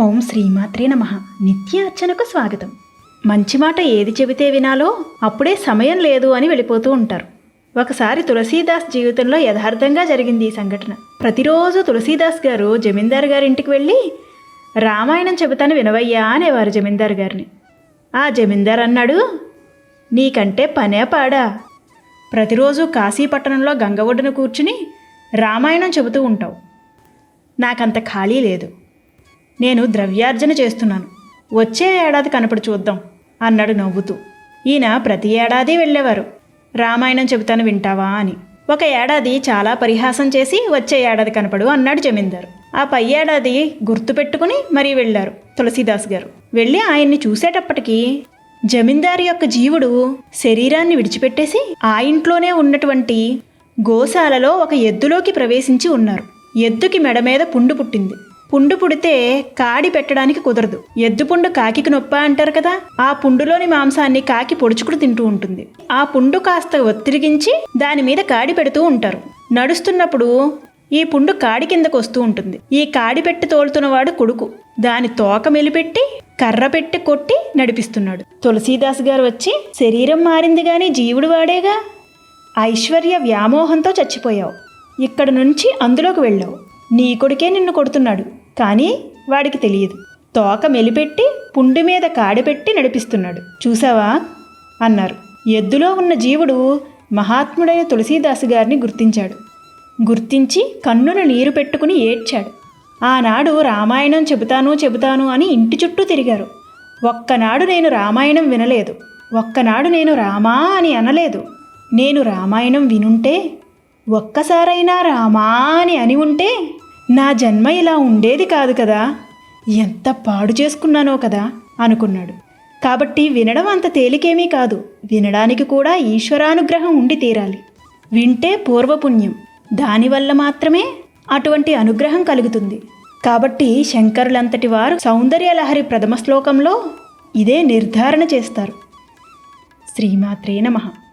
ఓం శ్రీమాత్రే నమ. నిత్య అర్చనకు స్వాగతం. మంచి మాట ఏది చెబితే వినాలో అప్పుడే సమయం లేదు అని వెళ్ళిపోతూ ఉంటారు. ఒకసారి తులసీదాస్ జీవితంలో యథార్థంగా జరిగింది ఈ సంఘటన. ప్రతిరోజు తులసీదాస్ గారు జమీందార్ గారి ఇంటికి వెళ్ళి రామాయణం చెబుతాను వినవయ్యా అనేవారు జమీందార్ గారిని. ఆ జమీందార్ అన్నాడు నీకంటే పనే పాడా. ప్రతిరోజు కాశీపట్టణంలో గంగ ఒడ్డున కూర్చుని రామాయణం చెబుతూ ఉంటావు. నాకంత ఖాళీ లేదు. నేను ద్రవ్యార్జన చేస్తున్నాను. వచ్చే ఏడాది కనపడి చూద్దాం అన్నాడు నవ్వుతూ. ఈయన ప్రతి ఏడాది వెళ్ళేవారు. రామాయణం చెబుతాను వింటావా అని. ఒక ఏడాది చాలా పరిహాసం చేసి వచ్చే ఏడాది కనపడు అన్నాడు జమీందారు. ఆ పై ఏడాది గుర్తుపెట్టుకుని మరీ వెళ్ళారు తులసీదాస్ గారు. వెళ్ళి ఆయన్ని చూసేటప్పటికీ జమీందారు యొక్క జీవుడు శరీరాన్ని విడిచిపెట్టేసి ఆ ఇంట్లోనే ఉన్నటువంటి గోశాలలో ఒక ఎద్దులోకి ప్రవేశించి ఉన్నారు. ఎద్దుకి మెడ మీద పుండు పుట్టింది. పుండు పుడితే కాడి పెట్టడానికి కుదరదు. ఎద్దు పుండు కాకికి నొప్ప అంటారు కదా ఆ పుండులోని మాంసాన్ని కాకి పొడుచుకుడు తింటూ ఉంటుంది. ఆ పుండు కాస్త ఒత్తిరిగించి దాని మీద కాడి పెడుతూ ఉంటారు. నడుస్తున్నప్పుడు ఈ పుండు కాడి కిందకు వస్తూ ఉంటుంది. ఈ కాడి పెట్టి తోలుతున్నవాడు కొడుకు. దాని తోక మెలిపెట్టి కర్ర పెట్టి కొట్టి నడిపిస్తున్నాడు. తులసీదాస్ గారు వచ్చి శరీరం మారింది గాని జీవుడు వాడేగా? ఐశ్వర్య వ్యామోహంతో చచ్చిపోయావు. ఇక్కడ నుంచి అందులోకి వెళ్ళావు. నీ కొడుకే నిన్ను కొడుతున్నాడు. కానీ వాడికి తెలియదు. తోక మెలిపెట్టి పుండు మీద కాడిపెట్టి నడిపిస్తున్నాడు. చూసావా? అన్నారు. ఎద్దులో ఉన్న జీవుడు మహాత్ముడైన తులసీదాసు గారిని గుర్తించాడు. గుర్తించి కన్నున నీరు పెట్టుకుని ఏడ్చాడు. ఆనాడు రామాయణం చెబుతాను చెబుతాను అని ఇంటి చుట్టూ తిరిగారు. ఒక్కనాడు నేను రామాయణం వినలేదు. ఒక్కనాడు నేను రామా అని అనలేదు. నేను రామాయణం వినుంటే ఒక్కసారైనా రామా అని అని ఉంటే నా జన్మ ఇలా ఉండేది కాదు కదా. ఎంత పాడు చేసుకున్నానో కదా అనుకున్నాడు. కాబట్టి వినడం అంత తేలికేమీ కాదు. వినడానికి కూడా ఈశ్వరానుగ్రహం ఉండి తీరాలి. వింటే పూర్వపుణ్యం. దానివల్ల మాత్రమే అటువంటి అనుగ్రహం కలుగుతుంది. కాబట్టి శంకరులంతటి వారు సౌందర్యలహరి ప్రథమ శ్లోకంలో ఇదే నిర్ధారణ చేస్తారు. శ్రీమాత్రే నమః.